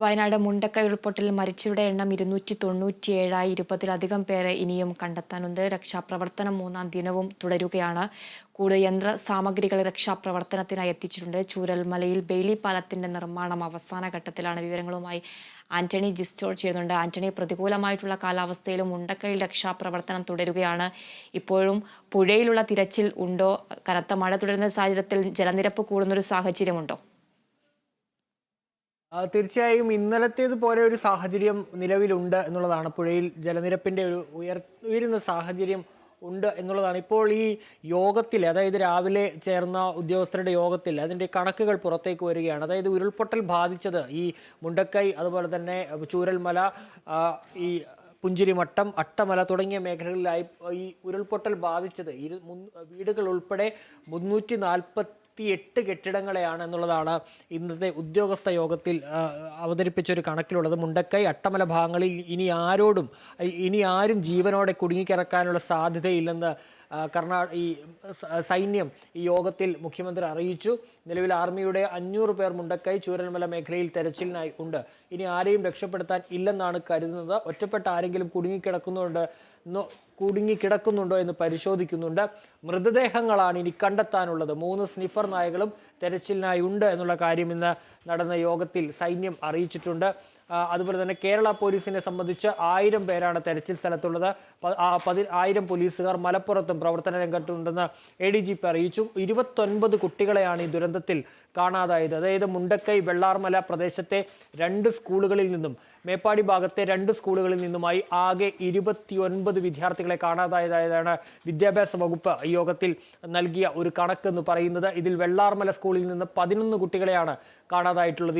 വയനാട് മുണ്ടക്കൈ ഉൾപ്പൊട്ടൽ മരിച്ചവരുടെ എണ്ണം ഇരുന്നൂറ്റി തൊണ്ണൂറ്റിയേഴായി ഇരുപതിലധികം പേരെ ഇനിയും കണ്ടെത്താനുണ്ട്. രക്ഷാപ്രവർത്തനം മൂന്നാം ദിനവും തുടരുകയാണ്. കൂടുതൽ യന്ത്ര സാമഗ്രികൾ രക്ഷാപ്രവർത്തനത്തിനായി എത്തിച്ചിട്ടുണ്ട്. ചൂരൽമലയിൽ ബെയിലി പാലത്തിന്റെ നിർമ്മാണം അവസാന ഘട്ടത്തിലാണ്. വിവരങ്ങളുമായി ആന്റണി ജിസ്റ്റോൾ ചെയ്യുന്നുണ്ട് ആന്റണി പ്രതികൂലമായിട്ടുള്ള കാലാവസ്ഥയിലും മുണ്ടക്കൈയിൽ രക്ഷാപ്രവർത്തനം തുടരുകയാണ്. ഇപ്പോഴും പുഴയിലുള്ള തിരച്ചിൽ ഉണ്ടോ? കനത്ത മഴ തുടരുന്ന സാഹചര്യത്തിൽ ജലനിരപ്പ് കൂടുന്നൊരു സാഹചര്യമുണ്ടോ? തീർച്ചയായും ഇന്നലത്തേത് പോലെ ഒരു സാഹചര്യം നിലവിലുണ്ട് എന്നുള്ളതാണ്. പുഴയിൽ ജലനിരപ്പിന്റെ ഒരു ഉയർ ഉയരുന്ന സാഹചര്യം ഉണ്ട് എന്നുള്ളതാണ്. ഇപ്പോൾ ഈ യോഗത്തിൽ അതായത് രാവിലെ ചേർന്ന ഉദ്യോഗസ്ഥരുടെ യോഗത്തിൽ അതിന്റെ കണക്കുകൾ പുറത്തേക്ക് വരികയാണ്. അതായത് ഉരുൾപൊട്ടൽ ബാധിച്ചത് ഈ മുണ്ടക്കൈ അതുപോലെ തന്നെ ചൂരൽമല ഈ പുഞ്ചിരിമട്ടം അട്ടമല തുടങ്ങിയ മേഖലകളിലായി ഈ ഉരുൾപൊട്ടൽ ബാധിച്ചത്. ഇരു വീടുകൾ ഉൾപ്പെടെ മുന്നൂറ്റി നാൽപ്പത്തി എട്ട് കെട്ടിടങ്ങളെയാണ് എന്നുള്ളതാണ് ഇന്നത്തെ ഉദ്യോഗസ്ഥ യോഗത്തിൽ അവതരിപ്പിച്ചൊരു കണക്കിലുള്ളത്. മുണ്ടക്കൈ അട്ടമല ഭാഗങ്ങളിൽ ഇനി ആരോടും ഇനി ആരും ജീവനോടെ കുടുങ്ങിക്കിടക്കാനുള്ള സാധ്യതയില്ലെന്ന് കർണാ ഈ സൈന്യം ഈ യോഗത്തിൽ മുഖ്യമന്ത്രി അറിയിച്ചു. നിലവിൽ ആർമിയുടെ അഞ്ഞൂറ് പേർ മുണ്ടക്കൈ ചൂരൽമല മേഖലയിൽ തെരച്ചിലിനായി ഉണ്ട്. ഇനി ആരെയും രക്ഷപ്പെടുത്താൻ ഇല്ലെന്നാണ് കരുതുന്നത്. ഒറ്റപ്പെട്ട ആരെങ്കിലും കുടുങ്ങിക്കിടക്കുന്നുണ്ട് കുടുങ്ങിക്കിടക്കുന്നുണ്ടോ എന്ന് പരിശോധിക്കുന്നുണ്ട്. മൃതദേഹങ്ങളാണ് ഇനി കണ്ടെത്താനുള്ളത്. മൂന്ന് സ്നിഫർ നായകളും തെരച്ചിലിനായി ഉണ്ട് എന്നുള്ള കാര്യം ഇന്ന് നടന്ന യോഗത്തിൽ സൈന്യം അറിയിച്ചിട്ടുണ്ട്. അതുപോലെ തന്നെ കേരള പോലീസിനെ സംബന്ധിച്ച് ആയിരം പേരാണ് തെരച്ചിൽ സ്ഥലത്തുള്ളത്. പതി ആയിരം പോലീസുകാർ മലപ്പുറത്തും പ്രവർത്തന രംഗത്തുണ്ടെന്ന് എ ഡി ജി പി അറിയിച്ചു. ഇരുപത്തൊൻപത് കുട്ടികളെയാണ് ഈ ദുരന്തത്തിൽ കാണാതായത്. അതായത് മുണ്ടക്കൈ വെള്ളാർമല പ്രദേശത്തെ രണ്ട് സ്കൂളുകളിൽ നിന്നും മേപ്പാടി ഭാഗത്തെ രണ്ട് സ്കൂളുകളിൽ നിന്നുമായി ആകെ ഇരുപത്തിയൊൻപത് വിദ്യാർത്ഥികളെ കാണാതായതായതാണ് വിദ്യാഭ്യാസ വകുപ്പ് യോഗത്തിൽ നൽകിയ ഒരു കണക്കെന്ന് പറയുന്നത്. ഇതിൽ വെള്ളാർമല സ്കൂളിൽ നിന്ന് പതിനൊന്ന് കുട്ടികളെയാണ് കാണാതായിട്ടുള്ളത്.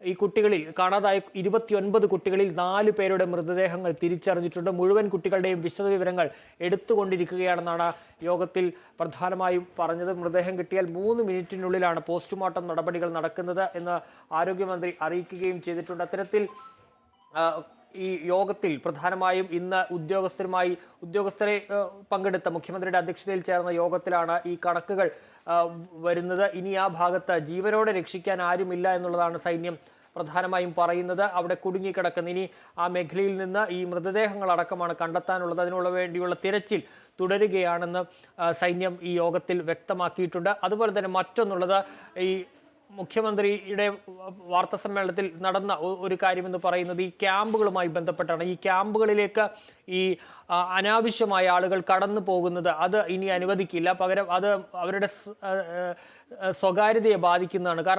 ഈ കുട്ടികളിൽ കാണാതായ ഇരുപത്തിയൊൻപത് കുട്ടികളിൽ നാല് പേരുടെ മൃതദേഹങ്ങൾ തിരിച്ചറിഞ്ഞിട്ടുണ്ട്. മുഴുവൻ കുട്ടികളുടെയും വിശദവിവരങ്ങൾ എടുത്തുകൊണ്ടിരിക്കുകയാണെന്നാണ് യോഗത്തിൽ പ്രധാനമായും പറഞ്ഞത്. മൃതദേഹം കിട്ടിയാൽ മൂന്ന് മിനിറ്റിനുള്ളിലാണ് പോസ്റ്റ്മോർട്ടം നടപടികൾ നടക്കുന്നത് എന്ന് ആരോഗ്യമന്ത്രി അറിയിക്കുകയും ചെയ്തിട്ടുണ്ട്. അത്തരത്തിൽ ഈ യോഗത്തിൽ പ്രധാനമായും ഇന്ന് ഉദ്യോഗസ്ഥരുമായി ഉദ്യോഗസ്ഥരെ പങ്കെടുത്ത മുഖ്യമന്ത്രിയുടെ അധ്യക്ഷതയിൽ ചേർന്ന യോഗത്തിലാണ് ഈ കണക്കുകൾ വരുന്നത്. ഇനി ആ ഭാഗത്ത് ജീവനോടെ രക്ഷിക്കാൻ ആരുമില്ല എന്നുള്ളതാണ് സൈന്യം പ്രധാനമായും പറയുന്നത്. അവിടെ കുടുങ്ങിക്കിടക്കുന്ന ഇനി ആ മേഖലയിൽ നിന്ന് ഈ മൃതദേഹങ്ങൾ അടക്കമാണ് കണ്ടെത്താനുള്ളത്. അതിനുള്ള വേണ്ടിയുള്ള തിരച്ചിൽ തുടരുകയാണെന്ന് സൈന്യം ഈ യോഗത്തിൽ വ്യക്തമാക്കിയിട്ടുണ്ട്. അതുപോലെ തന്നെ മറ്റൊന്നുള്ളത് ഈ മുഖ്യമന്ത്രിയുടെ വാർത്താ സമ്മേളനത്തിൽ നടന്ന ഒരു കാര്യമെന്ന് പറയുന്നത് ഈ ക്യാമ്പുകളുമായി ബന്ധപ്പെട്ടാണ്. ഈ ക്യാമ്പുകളിലേക്ക് ഈ അനാവശ്യമായ ആളുകൾ കടന്നു പോകുന്നത് അത് ഇനി അനുവദിക്കില്ല. പകരം അത് അവരുടെ സ്വകാര്യതയെ ബാധിക്കുന്നതാണ്. കാരണം